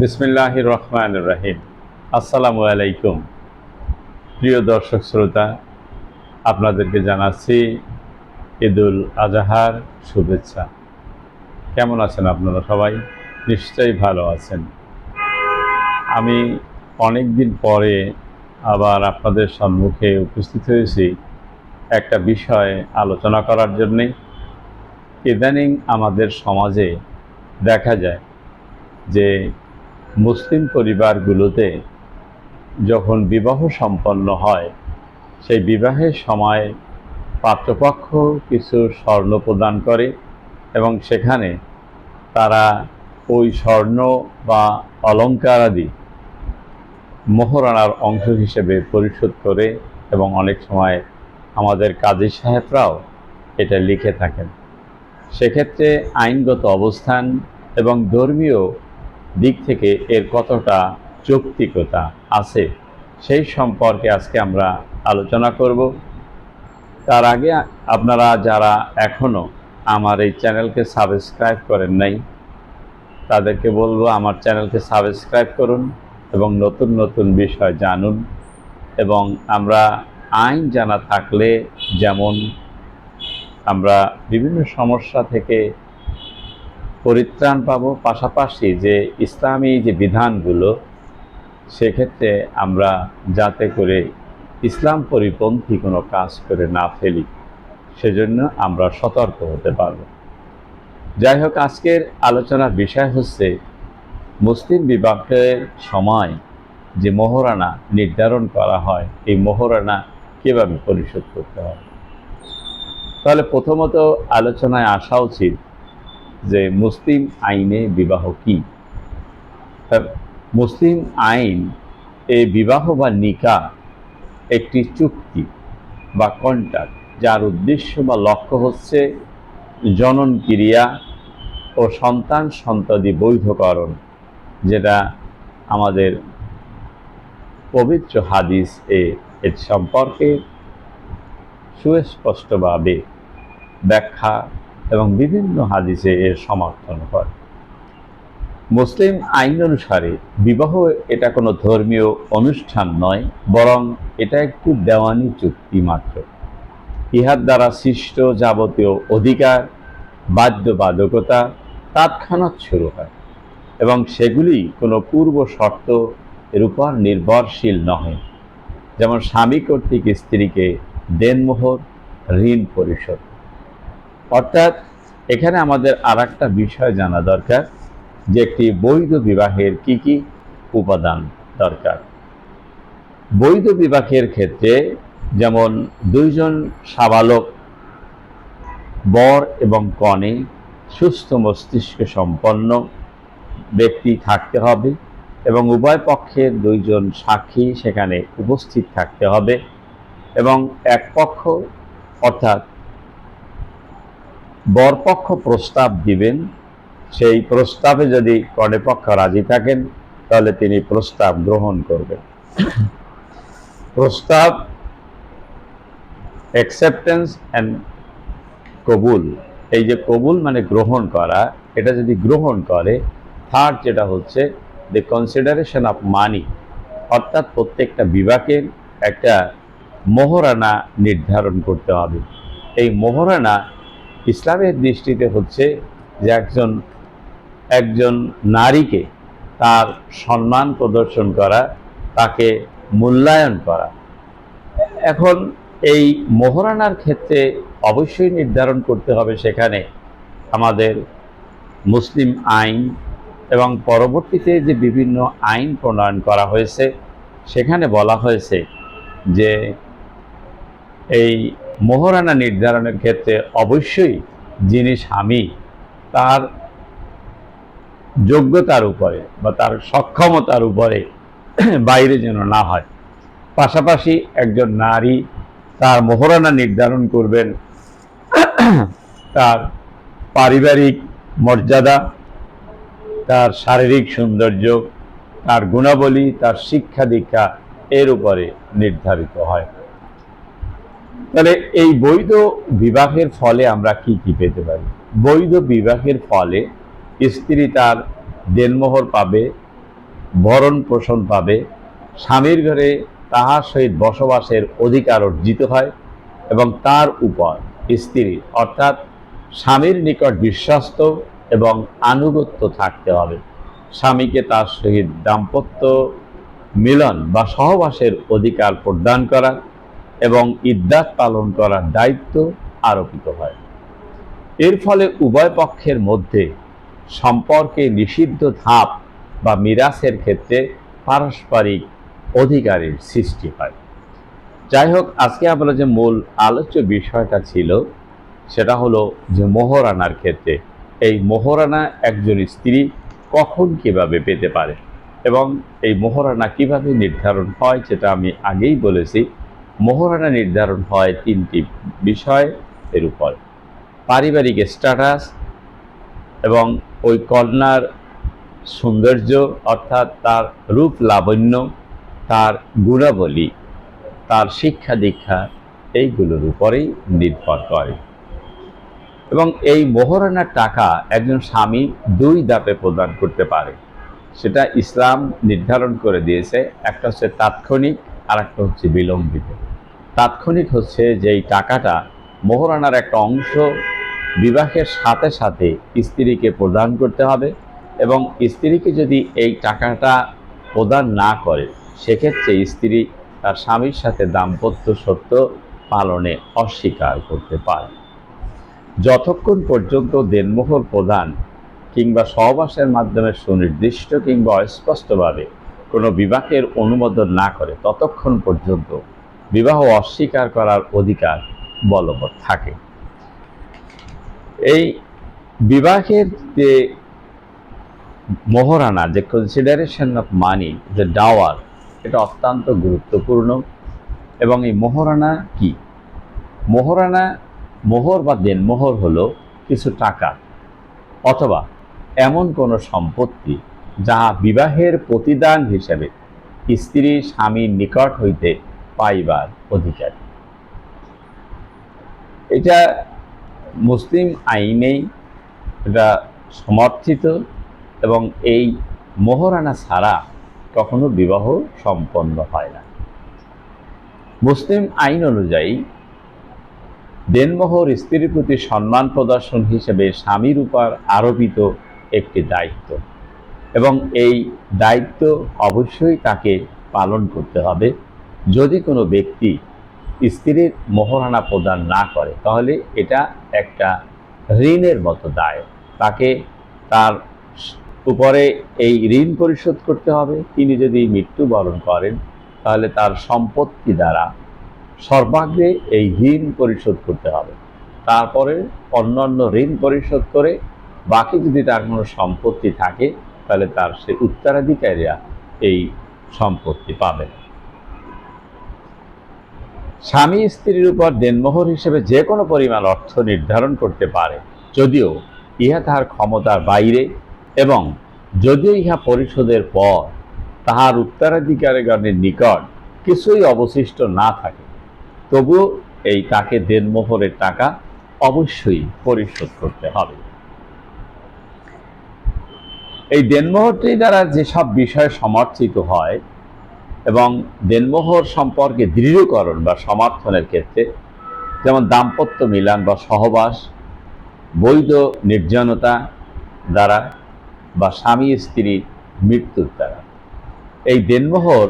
বিসমিল্লাহ রহমান রাহিম। আসসালামু আলাইকুম। প্রিয় দর্শক শ্রোতা, আপনাদেরকে জানাচ্ছি ঈদুল আজহার শুভেচ্ছা। কেমন আছেন আপনারা সবাই? নিশ্চয়ই ভালো আছেন। আমি অনেক দিন পরে আবার আপনাদের সম্মুখে উপস্থিত হয়েছি একটা বিষয় আলোচনা করার জন্যে। ইদানিং আমাদের সমাজে দেখা যায় যে মুসলিম পরিবারগুলোতে যখন বিবাহ সম্পন্ন হয়, সেই বিবাহের সময় পাত্রপক্ষ কিছু স্বর্ণ প্রদান করে এবং সেখানে তারা ওই স্বর্ণ বা অলঙ্কার আদি মোহরানার অংশ হিসেবে পরিশোধ করে এবং অনেক সময় আমাদের কাজী সাহেবরাও এটা লিখে থাকেন। সেক্ষেত্রে আইনগত অবস্থান এবং ধর্মীয় দিক থেকে এর কতটা যৌক্তিকতা আছে সেই সম্পর্কে আজকে আমরা আলোচনা করব। তার আগে আপনারা যারা এখনও আমার এই চ্যানেলকে সাবস্ক্রাইব করেন নাই, তাদেরকে বলব আমার চ্যানেলকে সাবস্ক্রাইব করুন এবং নতুন নতুন বিষয় জানুন এবং আমরা আইন জানা থাকলে যেমন আমরা বিভিন্ন সমস্যা থেকে পরিত্রাণ পাব পাশাপাশি যে ইসলামী যে বিধানগুলো, সেক্ষেত্রে আমরা যাতে করে ইসলাম পরিপন্থী কোনো কাজ করে না ফেলি, সেজন্য আমরা সতর্ক হতে পারব। যাই হোক আজকের আলোচনার বিষয় হচ্ছে মুসলিম বিবাহের সময় যে মোহরানা নির্ধারণ করা হয়, এই মোহরানা কীভাবে পরিশোধ করতে হয়? তাহলে প্রথমত আলোচনায় আসা উচিত যে মুসলিম আইনে বিবাহ কি? মুসলিম আইন এই বিবাহ বা নিকা একটি চুক্তি বা কন্ট্রাক্ট যার উদ্দেশ্য বা লক্ষ্য হচ্ছে জনন ক্রিয়া ও সন্তান সন্ততি বৈধকরণ, যেটা আমাদের পবিত্র হাদিস এ এর সম্পর্কে সুস্পষ্টভাবে ব্যাখ্যা এবং বিভিন্ন হাদিসে এর সমর্থন করে মুসলিম আইন অনুসারে বিবাহ এটা কোনো ধর্মীয় অনুষ্ঠান নয়, বরং এটা একটি দেওয়ানি চুক্তি মাত্র। ইহার দ্বারা সৃষ্ট যাবতীয় অধিকার, বাধ্যবাধকতা তৎক্ষণাৎ শুরু হয় এবং সেগুলি কোনো পূর্ব শর্ত এর উপর নির্ভরশীল নহে। যেমন স্বামী কর্তৃক স্ত্রীকে দেনমোহর, ঋণ পরিশোধ। অর্থাৎ এখানে আমাদের আর একটা বিষয় জানা দরকার, যে একটি বৈধ বিবাহের কি কি উপাদান দরকার। বৈধ বিবাহের ক্ষেত্রে যেমন দুইজন সাবালক, বর এবং কনে সুস্থ মস্তিষ্ক সম্পন্ন ব্যক্তি থাকতে হবে এবং উভয় পক্ষের দুইজন সাক্ষী সেখানে উপস্থিত থাকতে হবে এবং এক পক্ষ অর্থাৎ বরপক্ষ প্রস্তাব দিবেন। সেই প্রস্তাবে যদি কনেপক্ষ রাজি থাকেন, তাহলে তিনি প্রস্তাব গ্রহণ করবেন। প্রস্তাব অ্যাকসেপ্টেন্স অ্যান্ড কবুল। এই যে কবুল মানে গ্রহণ করা, এটা যদি গ্রহণ করে থার্ড যেটা হচ্ছে দ্য কনসিডারেশন অফ মানি অর্থাৎ প্রত্যেকটা বিভাগের একটা মোহরানা নির্ধারণ করতে হবে। এই মোহরানা ইসলামের দৃষ্টিতে হচ্ছে যে একজন একজন নারীকে তার সম্মান প্রদর্শন করা, তাকে মূল্যায়ন করা। এখন এই মোহরানার ক্ষেত্রে অবশ্যই নির্ধারণ করতে হবে সেখানে আমাদের মুসলিম আইন এবং পরবর্তীতে যে বিভিন্ন আইন প্রণয়ন করা হয়েছে, সেখানে বলা হয়েছে যে এই মোহরানা নির্ধারণের ক্ষেত্রে অবশ্যই যিনি স্বামী তার যোগ্যতার উপরে বা তার সক্ষমতার উপরে বাইরে যেন না হয়। পাশাপাশি একজন নারী তার মোহরানা নির্ধারণ করবেন, তার পারিবারিক মর্যাদা, তার শারীরিক সৌন্দর্য, তার গুণাবলী, তার শিক্ষা দীক্ষা এর উপরে নির্ধারিত হয়। তাহলে এই বৈধ বিবাহের ফলে আমরা কি কি পেতে পারি? বৈধ বিবাহের ফলে স্ত্রী তার দেনমোহর পাবে, ভরণ পোষণ পাবে, স্বামীর ঘরে তাহার সহিত বসবাসের অধিকার অর্জিত হয় এবং তার উপর স্ত্রী অর্থাৎ স্বামীর নিকট বিশ্বস্ত এবং আনুগত্য থাকতে হবে। স্বামীকে তার সহিত দাম্পত্য মিলন বা সহবাসের অধিকার প্রদান করা এবং ইদ্যাত পালন করার দায়িত্ব আরোপিত হয়। এর ফলে উভয় পক্ষের মধ্যে সম্পর্কে নিষিদ্ধ ধাপ বা মিরাসের ক্ষেত্রে পারস্পরিক অধিকারের সৃষ্টি হয়। যাই হোক, আজকে আমরা যে মূল আলোচ্য বিষয়টা ছিল, সেটা হলো যে মোহরানার ক্ষেত্রে। এই মোহরানা একজন স্ত্রী কখন কীভাবে পেতে পারে এবং এই মোহরানা কীভাবে নির্ধারণ হয় যেটা আমি আগেই বলেছি। মোহরানা নির্ধারণ হয় তিনটি বিষয় এর উপর। পারিবারিক স্ট্যাটাস এবং ওই কন্যার সৌন্দর্য অর্থাৎ তার রূপ লাবণ্য, তার গুণাবলী, তার শিক্ষা দীক্ষা এইগুলোর উপরেই নির্ভর করে। এবং এই মোহরানার টাকা একজন স্বামী দুই ধাপে প্রদান করতে পারে। সেটা ইসলাম নির্ধারণ করে দিয়েছে, একটা হচ্ছে তাৎক্ষণিক আর একটা হচ্ছে বিলম্বিত। তাৎক্ষণিক হচ্ছে যে এই টাকাটা মোহরানার একটা অংশ বিবাহের সাথে সাথে স্ত্রীকে প্রদান করতে হবে এবং স্ত্রীকে যদি এই টাকাটা প্রদান না করে, সেক্ষেত্রে স্ত্রী তার স্বামীর সাথে দাম্পত্য সত্য পালনে অস্বীকার করতে পারে। যতক্ষণ পর্যন্ত দেনমোহর প্রদান কিংবা সহবাসের মাধ্যমে সুনির্দিষ্ট কিংবা অস্পষ্টভাবে কোনো বিবাহের অনুমোদন না করে, ততক্ষণ পর্যন্ত বিবাহ অস্বীকার করার অধিকার বলবৎ থাকে। এই বিবাহের যে মোহরানা, যে কনসিডারেশন অফ মানি যে ডাওয়ার এটা অত্যন্ত গুরুত্বপূর্ণ। এবং এই মোহরানা কি? মোহরানা, মোহর বা দেন মোহর হলো কিছু টাকা অথবা এমন কোনো সম্পত্তি যা বিবাহের প্রতিদান হিসেবে স্ত্রী স্বামীর নিকট হইতে পাইবার অধিকার। এটা মুসলিম আইনেই এটা সমর্থিত এবং এই মোহরানা ছাড়া কখনো বিবাহ সম্পন্ন হয় না। মুসলিম আইন অনুযায়ী দেনমোহর স্ত্রীর প্রতি সম্মান প্রদর্শন হিসেবে স্বামীর উপর আরোপিত একটি দায়িত্ব এবং এই দায়িত্ব অবশ্যই তাকে পালন করতে হবে। যদি কোনো ব্যক্তি স্ত্রীর মোহরানা প্রদান না করে, তাহলে এটা একটা ঋণের মতো দায়। তাকে তার উপরে এই ঋণ পরিশোধ করতে হবে। তিনি যদি মৃত্যুবরণ করেন, তাহলে তার সম্পত্তি দ্বারা সর্বাগ্রে এই ঋণ পরিশোধ করতে হবে। তারপরে অন্যান্য ঋণ পরিশোধ করে বাকি যদি তার কোনো সম্পত্তি থাকে, তাহলে তার সে উত্তরাধিকারীরা এই সম্পত্তি পাবে স্বামী স্ত্রীর উপর দেনমোহর হিসেবে যে কোনো পরিমাণ অর্থ নির্ধারণ করতে পারে, যদিও ইহা তাহার ক্ষমতার বাইরে এবং যদিও ইহা পরিশোধের পর, তাহার উত্তরাধিকারীগণের নিকট কিছুই অবশিষ্ট না থাকে, তবুও এই তাকে দেনমোহরের টাকা অবশ্যই পরিশোধ করতে হবে। এই দেনমোহরটি দ্বারা যেসব বিষয় সমর্থিত হয় এবং দেনমোহর সম্পর্কে দৃঢ়করণ বা সমর্থনের ক্ষেত্রে যেমন দাম্পত্য মিলন বা সহবাস, বৈধ নির্জনতা দ্বারা বা স্বামী স্ত্রী মৃত্যুর দ্বারা। এই দেনমোহর,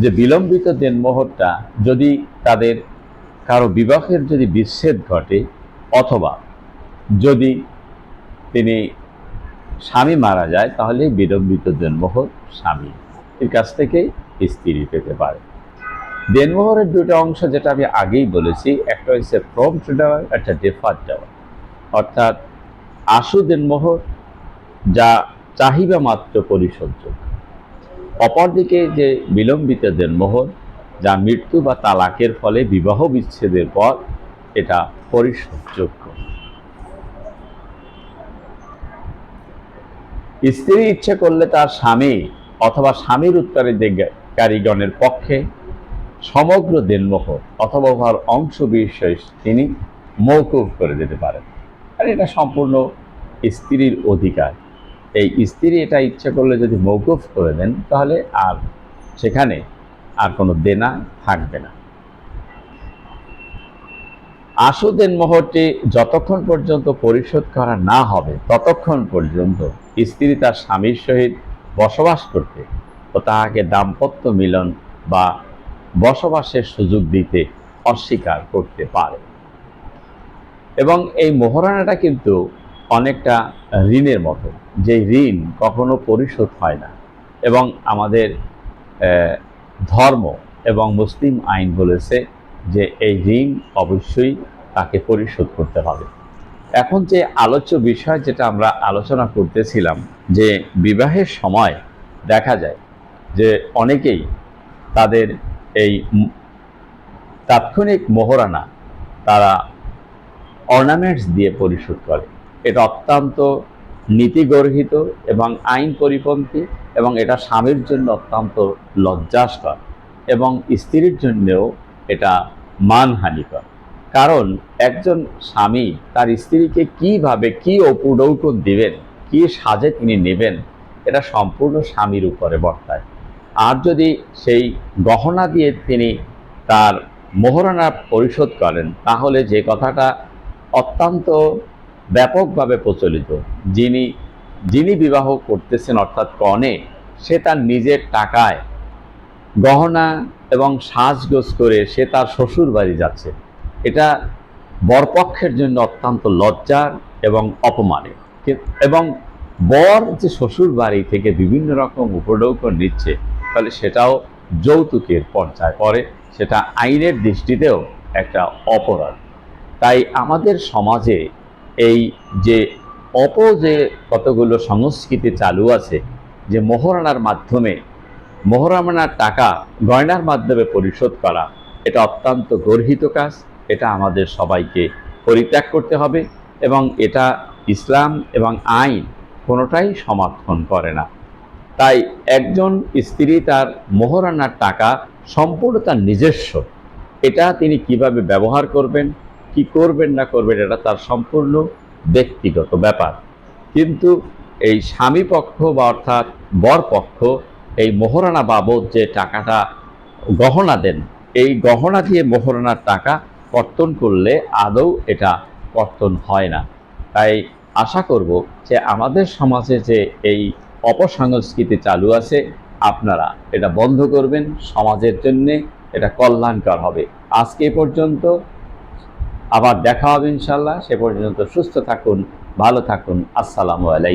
যে বিলম্বিত দেনমোহরটা যদি তাদের কারও বিবাহের যদি বিচ্ছেদ ঘটে অথবা যদি তিনি স্বামী মারা যায়, তাহলে বিলম্বিত দেনমোহর স্বামী। এর কাছ থেকে স্ত্রী পেতে পারে। দেনমোহরের দুটো অংশ যেটা আমি আগেই বলেছি, একটা হচ্ছে প্রম্পট দেওয়া একটা ডেফার দেওয়া অর্থাৎ আশু দেনমোহর যা চাহিদা মাত্র পরিশোধযোগ্য। অপরদিকে যে বিলম্বিত দেনমোহর, যা মৃত্যু বা তালাকের ফলে বিবাহ বিচ্ছেদের পর, এটা পরিশোধযোগ্য। স্ত্রী ইচ্ছে করলে তার স্বামী অথবা স্বামীর উত্তরাধিকারীগণের পক্ষে সমগ্র দেনমোহর অথবা উহার অংশ বিশেষ তিনি মৌকুফ করে দিতে পারেন। আর এটা সম্পূর্ণ স্ত্রীর অধিকার। এই স্ত্রী এটা ইচ্ছে করলে যদি মৌকুফ করে দেন, তাহলে আর সেখানে আর কোনো দেনা থাকবে না। আসুদেন মোহরটি যতক্ষণ পর্যন্ত পরিশোধ করা না হবে, ততক্ষণ পর্যন্ত স্ত্রী তার স্বামীর সহিত বসবাস করতে। ও তাহাকে দাম্পত্য মিলন বা বসবাসের সুযোগ দিতে অস্বীকার করতে পারে। এবং এই মোহরানাটা কিন্তু অনেকটা ঋণের মতো। যে ঋণ কখনো পরিশোধ হয় না। এবং আমাদের ধর্ম এবং মুসলিম আইন বলেছে যে এই ঋণ অবশ্যই তাকে পরিশোধ করতে হবে। এখন যে আলোচ্য বিষয় যেটা আমরা আলোচনা করতেছিলাম, যে বিবাহের সময় দেখা যায় যে অনেকেই তাদের এই তাৎক্ষণিক মোহরানা তারা অর্নামেন্টস দিয়ে পরিশোধ করে। এটা অত্যন্ত নীতিগর্হিত এবং আইন পরিপন্থী এবং এটা স্বামীর জন্য অত্যন্ত লজ্জাস্কর এবং স্ত্রীর জন্যও এটা মানহানিকর। কারণ একজন স্বামী তার স্ত্রীকে কীভাবে কি অপুডৌকন দিবেন, কি সাজে তিনি নেবেন, এটা সম্পূর্ণ স্বামীর উপরে বর্তায়। আর যদি সেই গহনা দিয়ে তিনি তার মোহরানা পরিশোধ করেন, তাহলে যে কথাটা অত্যন্ত ব্যাপকভাবে প্রচলিত, যিনি যিনি বিবাহ করতেছেন অর্থাৎ কনে, সে তার নিজের টাকায় গহনা এবং সাজগোজ করে সে তার শ্বশুর বাড়ি যাচ্ছে। এটা বরপক্ষের জন্য অত্যন্ত লজ্জার এবং অপমানের। এবং বর যে শ্বশুর বাড়ি থেকে বিভিন্ন রকম উপডৌকন নিচ্ছে, তাহলে সেটাও যৌতুকের পর্যায়ে পড়ে, সেটা আইনের দৃষ্টিতেও একটা অপরাধ। তাই আমাদের সমাজে এই যে অপ যে কতগুলো সংস্কৃতি চালু আছে, যে মোহরানার মাধ্যমে, মোহরানার টাকা গয়নার মাধ্যমে পরিশোধ করা, এটা অত্যন্ত গর্হিত কাজ। এটা আমাদের সবাইকে পরিত্যাগ করতে হবে এবং এটা ইসলাম এবং আইন কোনোটাই সমর্থন করে না। তাই একজন স্ত্রী তার মোহরানার টাকা সম্পূর্ণ তার নিজস্ব। এটা তিনি কীভাবে ব্যবহার করবেন, কি করবেন না করবেন, এটা তার সম্পূর্ণ ব্যক্তিগত ব্যাপার। কিন্তু এই স্বামী পক্ষ বা অর্থাৎ বর পক্ষ এই মোহরানা বাবদ যে টাকাটা গহনা দেন, এই গহনা দিয়ে মোহরানার টাকা কর্তন করলে আদৌ এটা কর্তন হয় না। তাই আশা করব যে আমাদের সমাজে যে এই অপসংস্কৃতি চালু আছে, আপনারা এটা বন্ধ করবেন, সমাজের জন্যে এটা কল্যাণকর হবে। আজকে পর্যন্ত, আবার দেখা হবে ইনশাল্লাহ সে পর্যন্ত সুস্থ থাকুন, ভালো থাকুন। আসসালামু আলাইকুম।